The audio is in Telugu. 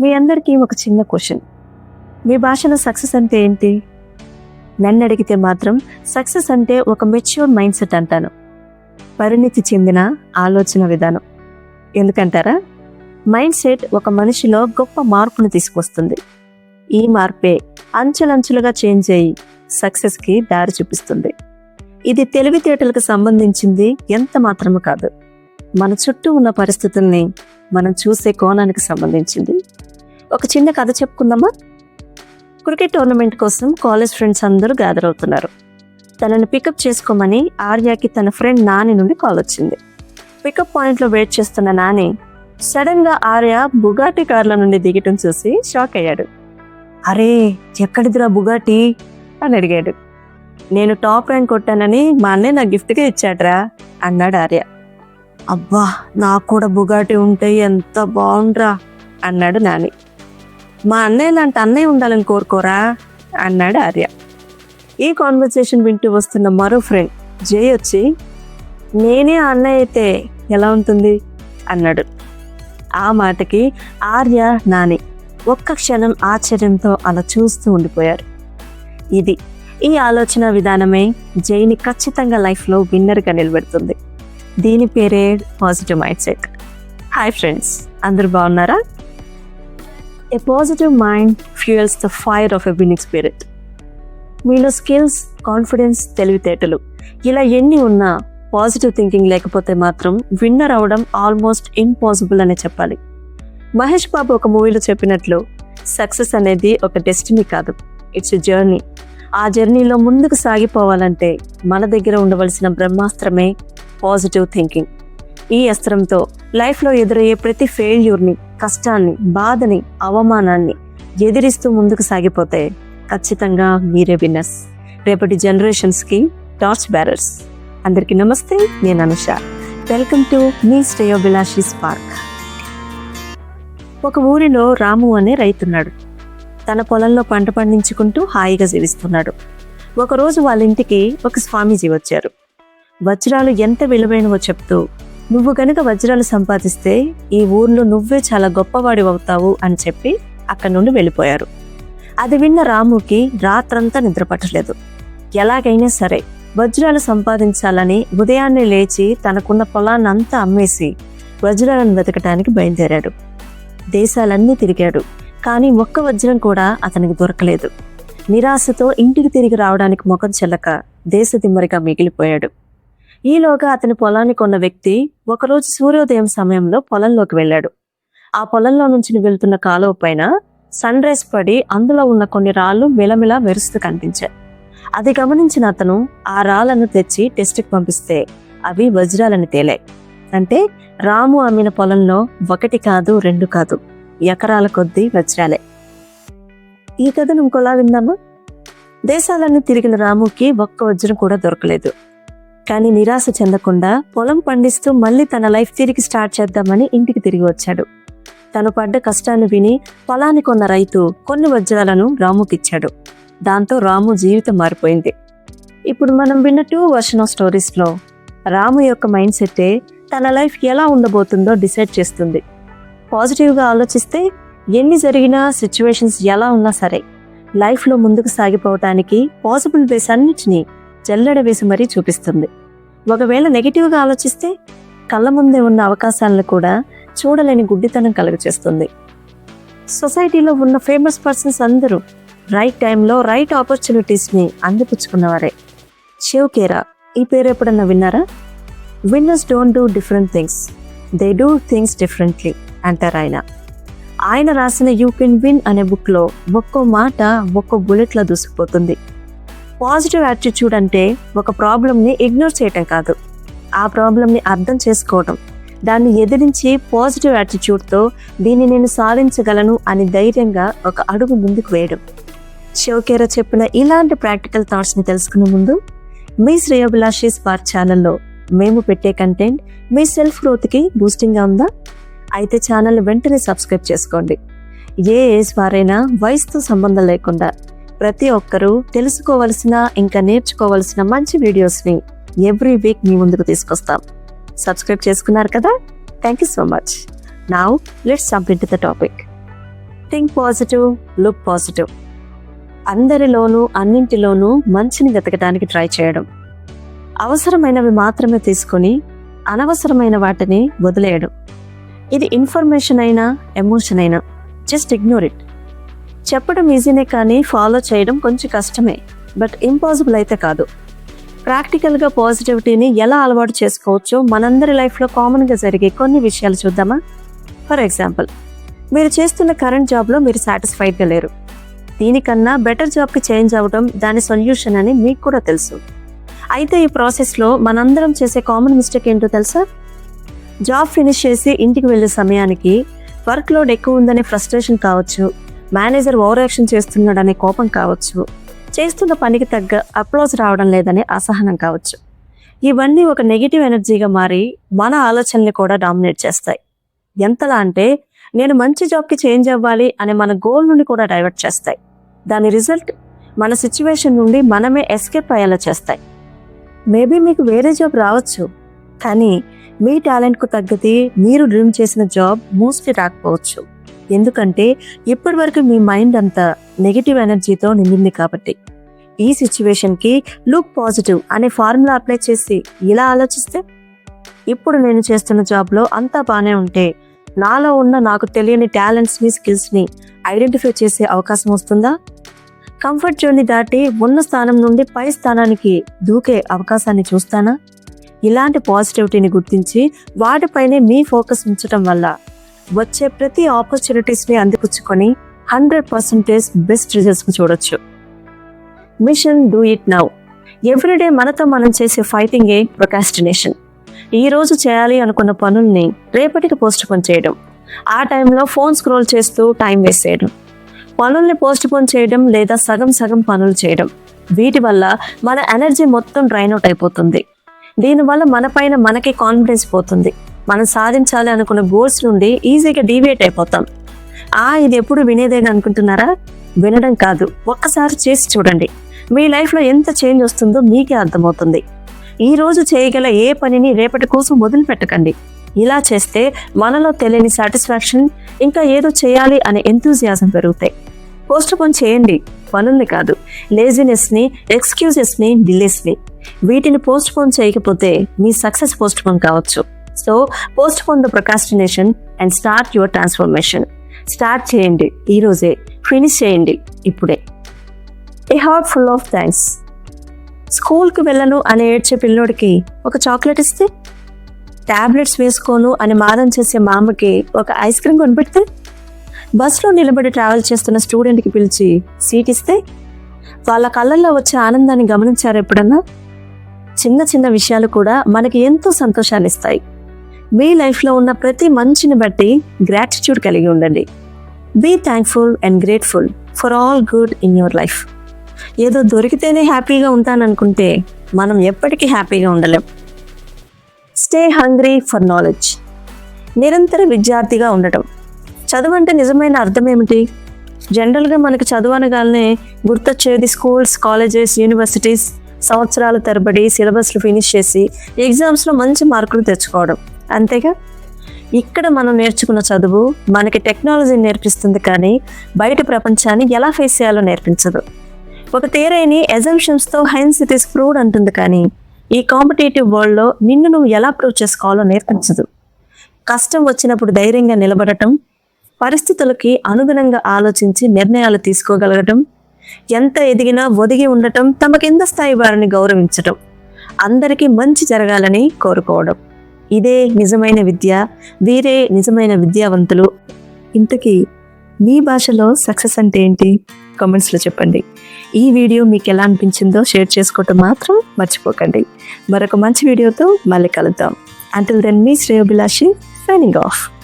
మీ అందరికీ ఒక చిన్న క్వశ్చన్. మీ భాషలో సక్సెస్ అంటే ఏంటి? నన్ను అడిగితే మాత్రం సక్సెస్ అంటే ఒక మెచ్యూర్ మైండ్ సెట్ అంటాను. పరిణితి చెందిన ఆలోచన విధానం. ఎందుకంటారా? మైండ్ సెట్ ఒక మనిషిలో గొప్ప మార్పును తీసుకొస్తుంది. ఈ మార్పే అంచెలంచెలుగా చేంజ్ అయ్యి సక్సెస్కి దారి చూపిస్తుంది. ఇది తెలివితేటలకు సంబంధించింది ఎంత మాత్రము కాదు. మన చుట్టూ ఉన్న పరిస్థితుల్ని మనం చూసే కోణానికి సంబంధించింది. ఒక చిన్న కథ చెప్పుకుందామా? క్రికెట్ టోర్నమెంట్ కోసం కాలేజ్ ఫ్రెండ్స్ అందరూ గ్యాదర్ అవుతున్నారు. తనని పికప్ చేసుకోమని ఆర్యాకి తన ఫ్రెండ్ నాని నుండి కాల్ వచ్చింది. పికప్ పాయింట్లో వెయిట్ చేస్తున్న నాని సడన్గా ఆర్య బుగాటి కార్ల నుండి దిగటం చూసి షాక్ అయ్యాడు. అరే ఎక్కడిదిరా బుగాటి? అని అడిగాడు. నేను టాప్ ర్యాంక్ కొట్టానని మా అన్నయ్య నా గిఫ్ట్గా ఇచ్చాడ్రా అన్నాడు ఆర్య. అబ్బా నాకు కూడా బుగాటి ఉంటే ఎంత బాగుండ్రా అన్నాడు నాని. మా అన్నయ్య లాంటి అన్నయ్య ఉండాలని కోరుకోరా? అన్నాడు ఆర్య. ఈ కాన్వర్సేషన్ వింటూ వస్తున్న మరో ఫ్రెండ్ జై వచ్చి నేనే అన్నయ్య అయితే ఎలా ఉంటుంది? అన్నాడు. ఆ మాటకి ఆర్య నాని ఒక్క క్షణం ఆశ్చర్యంతో అలా చూస్తూ ఉండిపోయారు. ఇది ఈ ఆలోచన విధానమే జైని ఖచ్చితంగా లైఫ్లో విన్నర్గా నిలబెడుతుంది. దీని పేరే positive mindset hi friends అందరూ బాగున్నారా? A positive mind fuels the fire of a winning spirit మీలో స్కిల్స్ కాన్ఫిడెన్స్ తెలివితేటలు ఇలా ఎన్ని ఉన్నా పాజిటివ్ థింకింగ్ లేకపోతే మాత్రం విన్నర్ అవడం ఆల్మోస్ట్ ఇంపాసిబుల్ అనే చెప్పాలి. మహేష్ బాబు ఒక మూవీలో చెప్పినట్లు సక్సెస్ అనేది ఒక డెస్టినీ కాదు ఇట్స్ జర్నీ ఆ జర్నీలో ముందుకు సాగిపోవాలంటే మన దగ్గర ఉండవలసిన బ్రహ్మాస్త్రమే పాజిటివ్ థింకింగ్ ఈ అస్త్రంతో లైఫ్లో ఎదురయ్యే ప్రతి ఫెయిల్యూర్ని కష్టాన్ని బాధని అవమానాన్ని ఎదిరిస్తూ ముందుకు సాగిపోతే ఖచ్చితంగా మీరే విన్నర్స్. రేపటి జనరేషన్స్కి టార్చ్ బ్యారర్స్. అందరికీ నమస్తే నేను Anusha. Welcome to me Sreyobhilashi park ఒక ఊరిలో రాము అనే రైతున్నాడు. తన పొలంలో పంట పండించుకుంటూ హాయిగా జీవిస్తున్నాడు. ఒకరోజు వాళ్ళ ఇంటికి ఒక స్వామీజీ వచ్చారు. వజ్రాలు ఎంత విలువైనవో చెప్తూ నువ్వు కనుక వజ్రాలు సంపాదిస్తే ఈ ఊర్లో నువ్వే చాలా గొప్పవాడి అవుతావు అని చెప్పి అక్కడి నుండి వెళ్ళిపోయారు. అది విన్న రాముకి రాత్రంతా నిద్రపట్టలేదు. ఎలాగైనా సరే వజ్రాలు సంపాదించాలని ఉదయాన్నే లేచి తనకున్న పొలాన్నంతా అమ్మేసి వజ్రాలను వెతకటానికి బయలుదేరాడు. దేశాలన్నీ తిరిగాడు కానీ ఒక్క వజ్రం కూడా అతనికి దొరకలేదు. నిరాశతో ఇంటికి తిరిగి రావడానికి ముఖం చెల్లక దేశదిమ్మరిగా మిగిలిపోయాడు. ఈలోగా అతని పొలాన్ని కొన్న వ్యక్తి ఒకరోజు సూర్యోదయం సమయంలో పొలంలోకి వెళ్ళాడు. ఆ పొలంలో నుంచి వెళ్తున్న కాలువ పైన సన్ రైజ్ పడి అందులో ఉన్న కొన్ని రాళ్ళు మిలమిలా మెరుస్తూ కనిపించాయి. అది గమనించిన అతను ఆ రాళ్ళను తెచ్చి టెస్ట్కి పంపిస్తే అవి వజ్రాలని తేలాయి. అంటే రాము అమ్మిన పొలంలో ఒకటి కాదు రెండు కాదు ఎకరాల కొద్దీ వజ్రాలే. ఈ కథను ఇంకోలా విందామా? దేశాలన్నీ తిరిగిన రాముకి ఒక్క వజ్రం కూడా దొరకలేదు. కానీ నిరాశ చెందకుండా పొలం పండిస్తూ మళ్ళీ తన లైఫ్ తిరిగి స్టార్ట్ చేద్దామని ఇంటికి తిరిగి వచ్చాడు. తను పడ్డ కష్టాన్ని విని పొలాన్ని కొన్న రైతు కొన్ని వజ్రాలను రాముకిచ్చాడు. దాంతో రాము జీవితం మారిపోయింది. ఇప్పుడు మనం విన్న టూ వర్షన్ ఆఫ్ స్టోరీస్లో రాము యొక్క మైండ్ సెట్టే తన లైఫ్ ఎలా ఉండబోతుందో డిసైడ్ చేస్తుంది. పాజిటివ్గా ఆలోచిస్తే ఎన్ని జరిగినా సిచ్యువేషన్స్ ఎలా ఉన్నా సరే లైఫ్లో ముందుకు సాగిపోవటానికి పాసిబుల్ బేస్ అన్నిటినీ జల్లెడ వేసి మరీ చూపిస్తుంది. ఒకవేళ నెగిటివ్గా ఆలోచిస్తే కళ్ళ ముందే ఉన్న అవకాశాలను కూడా చూడలేని గుడ్డితనం కలుగచేస్తుంది సొసైటీలో ఉన్న ఫేమస్ పర్సన్స్ అందరూ రైట్ టైంలో రైట్ ఆపర్చునిటీస్ని అందిపుచ్చుకున్నవారే. శివ్ కేరా ఈ పేరు ఎప్పుడన్నా విన్నారా? Winners don't do different things they do things differently అంటారు ఆయన. ఆయన రాసిన యూ కెన్ విన్ అనే బుక్లో ఒక్కో మాట ఒక్కో బుల్లెట్లా దూసుకుపోతుంది. పాజిటివ్ యాటిట్యూడ్ అంటే ఒక ప్రాబ్లమ్ని ఇగ్నోర్ చేయటం కాదు. ఆ ప్రాబ్లమ్ని అర్థం చేసుకోవడం దాన్ని ఎదిరించి పాజిటివ్ యాటిట్యూడ్తో దీన్ని నేను సాధించగలను అని ధైర్యంగా ఒక అడుగు ముందుకు వేయడం. షోకేరా చెప్పిన ఇలాంటి ప్రాక్టికల్ థాట్స్ని తెలుసుకునే ముందు మీ శ్రేయోభిలాషి వార్ ఛానల్లో మేము పెట్టే కంటెంట్ మీ సెల్ఫ్ గ్రోత్కి బూస్టింగ్గా ఉందా? అయితే ఛానల్ని వెంటనే సబ్స్క్రైబ్ చేసుకోండి. ఏ ఏజ్ వారైనా వయసుతో సంబంధం లేకుండా ప్రతి ఒక్కరూ తెలుసుకోవలసిన ఇంకా నేర్చుకోవలసిన మంచి వీడియోస్ని ఎవ్రీ వీక్ మీ ముందుకు తీసుకొస్తాం. సబ్స్క్రైబ్ చేసుకున్నారు కదా? Thank you so much now let's jump the topic think positive look positive అందరిలోనూ అన్నింటిలోనూ మంచిని వెతకడానికి ట్రై చేయడం. అవసరమైనవి మాత్రమే తీసుకొని అనవసరమైన వాటిని వదిలేయడం. ఇది ఇన్ఫర్మేషన్ అయినా ఎమోషన్ అయినా. జస్ట్ ఇగ్నోర్ ఇట్ చెప్పడం ఈజీనే కానీ ఫాలో చేయడం కొంచెం కష్టమే బట్ ఇంపాసిబుల్ అయితే కాదు. ప్రాక్టికల్గా పాజిటివిటీని ఎలా అలవాటు చేసుకోవచ్చో మనందరి లైఫ్లో కామన్గా జరిగే కొన్ని విషయాలు చూద్దామా? ఫర్ ఎగ్జాంపుల్ మీరు చేస్తున్న కరెంట్ జాబ్లో మీరు సాటిస్ఫైడ్గా లేరు. దీనికన్నా బెటర్ జాబ్కి చేంజ్ అవ్వడం దాని సొల్యూషన్ అని మీకు కూడా తెలుసు. అయితే ఈ ప్రాసెస్లో మనందరం చేసే కామన్ మిస్టేక్ ఏంటో తెలుసా? జాబ్ ఫినిష్ చేసి ఇంటికి వెళ్ళే సమయానికి వర్క్ లోడ్ ఎక్కువ ఉందనే ఫ్రస్ట్రేషన్ కావచ్చు మేనేజర్ ఓవర్ యాక్షన్ చేస్తున్నాడనే కోపం కావచ్చు. చేస్తున్న పనికి తగ్గ అప్రోచ్ రావడం లేదనే అసహనం కావచ్చు. ఇవన్నీ ఒక నెగిటివ్ ఎనర్జీగా మారి మన ఆలోచనల్ని కూడా డామినేట్ చేస్తాయి. ఎంతలా అంటే నేను మంచి జాబ్కి చేంజ్ అవ్వాలి అనే మన గోల్ నుండి కూడా డైవర్ట్ చేస్తాయి. దాని రిజల్ట్ మన సిచ్యువేషన్ నుండి మనమే ఎస్కేప్ అయ్యేలా చేస్తాయి. మేబీ మీకు వేరే జాబ్ రావచ్చు కానీ మీ టాలెంట్కు తగ్గది మీరు డ్రీమ్ చేసిన జాబ్ మోస్ట్లీ రాకపోవచ్చు. ఎందుకంటే ఇప్పటి వరకు మీ మైండ్ అంతా నెగిటివ్ ఎనర్జీతో నిండింది కాబట్టి. ఈ సిచ్యువేషన్కి లుక్ పాజిటివ్ అనే ఫార్ములా అప్లై చేసి ఇలా ఆలోచిస్తే? ఇప్పుడు నేను చేస్తున్న జాబ్లో అంతా బాగానే ఉంటే నాలో ఉన్న నాకు తెలియని టాలెంట్స్ని స్కిల్స్ని ఐడెంటిఫై చేసే అవకాశం వస్తుందా? కంఫర్ట్ జోన్ని దాటి ఉన్న స్థానం నుండి పై స్థానానికి దూకే అవకాశాన్ని చూస్తానా? ఇలాంటి పాజిటివిటీని గుర్తించి వాటిపైనే మీ ఫోకస్ ఉంచడం వల్ల వచ్చే ప్రతి ఆపర్చునిటీస్ని అందిపుచ్చుకొని హండ్రెడ్ పర్సెంటేజ్ బెస్ట్ రిజల్ట్స్ చూడొచ్చు. Mission do it now everyday మనతో మనం చేసే ఫైటింగ్ ఏ ప్రొకాస్టినేషన్ ఈ రోజు చేయాలి అనుకున్న పనుల్ని రేపటికి పోస్ట్పోన్ చేయడం. ఆ టైంలో ఫోన్ స్క్రోల్ చేస్తూ టైం వేస్ట్ చేయడం. పనుల్ని పోస్ట్పోన్ చేయడం లేదా సగం సగం పనులు చేయడం. వీటి వల్ల మన ఎనర్జీ మొత్తం డ్రైన్ అవుట్ అయిపోతుంది. దీనివల్ల మనపైన మనకి కాన్ఫిడెన్స్ పోతుంది. మనం సాధించాలి అనుకున్న గోల్స్ నుండి ఈజీగా డీవియేట్ అయిపోతాం. ఆ ఇది ఎప్పుడు వినేదేగా అనుకుంటున్నారా? వినడం కాదు. ఒక్కసారి చేసి చూడండి. మీ లైఫ్లో ఎంత చేంజ్ వస్తుందో మీకే అర్థమవుతుంది. ఈ రోజు చేయగల ఏ పనిని రేపటి కోసం వదిలిపెట్టకండి ఇలా చేస్తే మనలో తెలియని సాటిస్ఫాక్షన్ ఇంకా ఏదో చేయాలి అనే ఎంతూజియాజం పెరుగుతాయి. పోస్ట్ పోన్ చేయండి. పనుల్ని కాదు. లేజినెస్ని ఎక్స్క్యూజెస్ని డిలేస్ని వీటిని పోస్ట్ పోన్ చేయకపోతే మీ సక్సెస్ పోస్ట్ పోన్ కావచ్చు. So postpone the procrastination and start your transformation start చేయండి ఈరోజే ఫినిష్ చేయండి. ఇప్పుడే. A heart full of thanks స్కూల్కి వెళ్ళను అని ఏడ్చే పిల్లోడికి ఒక చాక్లెట్ ఇస్తే? ట్యాబ్లెట్స్ వేసుకోను అని మారం చేసే మా అమ్మకి ఒక ఐస్ క్రీమ్ కొనిపెడితే? బస్సులో నిలబడి ట్రావెల్ చేస్తున్న స్టూడెంట్కి పిలిచి సీట్ ఇస్తే? వాళ్ళ కళ్ళల్లో వచ్చే ఆనందాన్ని గమనించారు ఎప్పుడన్నా? చిన్న చిన్న విషయాలు కూడా మనకి ఎంతో సంతోషాన్ని ఇస్తాయి మీ లైఫ్లో ఉన్న ప్రతి మంచిని బట్టి గ్రాటిట్యూడ్ కలిగి ఉండండి. Be thankful and grateful for all good in your life ఏదో దొరికితేనే హ్యాపీగా ఉంటాననుకుంటే మనం ఎప్పటికీ హ్యాపీగా ఉండలేం. స్టే హంగ్రీ ఫర్ నాలెడ్జ్ నిరంతర విద్యార్థిగా ఉండటం. చదువు అంటే నిజమైన అర్థం ఏమిటి? జనరల్గా మనకు చదువు అనగానే గుర్తొచ్చేది స్కూల్స్ కాలేజెస్ యూనివర్సిటీస్ సంవత్సరాల తరబడి సిలబస్లు ఫినిష్ చేసి ఎగ్జామ్స్లో మంచి మార్కులు తెచ్చుకోవడం. అంతేగా? ఇక్కడ మనం నేర్చుకున్న చదువు మనకి టెక్నాలజీని నేర్పిస్తుంది కానీ బయట ప్రపంచాన్ని ఎలా ఫేస్ చేయాలో నేర్పించదు. ఒక తేరైని ఎజంప్షన్స్తో హైన్స్ ఇట్ ఇస్ ప్రూవ్డ్ అంటుంది కానీ ఈ కాంపిటేటివ్ వరల్డ్లో నిన్ను నువ్వు ఎలా ప్రూవ్ చేసుకోవాలో నేర్పించదు. కష్టం వచ్చినప్పుడు ధైర్యంగా నిలబడటం పరిస్థితులకి అనుగుణంగా ఆలోచించి నిర్ణయాలు తీసుకోగలగటం ఎంత ఎదిగినా ఒదిగి ఉండటం తమ కింద స్థాయి వారిని గౌరవించటం అందరికీ మంచి జరగాలని కోరుకోవడం. ఇదే నిజమైన విద్య వీరే నిజమైన విద్యావంతులు. ఇంతకీ మీ భాషలో సక్సెస్ అంటే ఏంటి? కామెంట్స్లో చెప్పండి. ఈ వీడియో మీకు ఎలా అనిపించిందో షేర్ చేసుకోవటం మాత్రం మర్చిపోకండి. మరొక మంచి వీడియోతో మళ్ళీ కలుద్దాం. అంటిల్ దెన్ మీ శ్రేయోభిలాషి సైనింగ్ ఆఫ్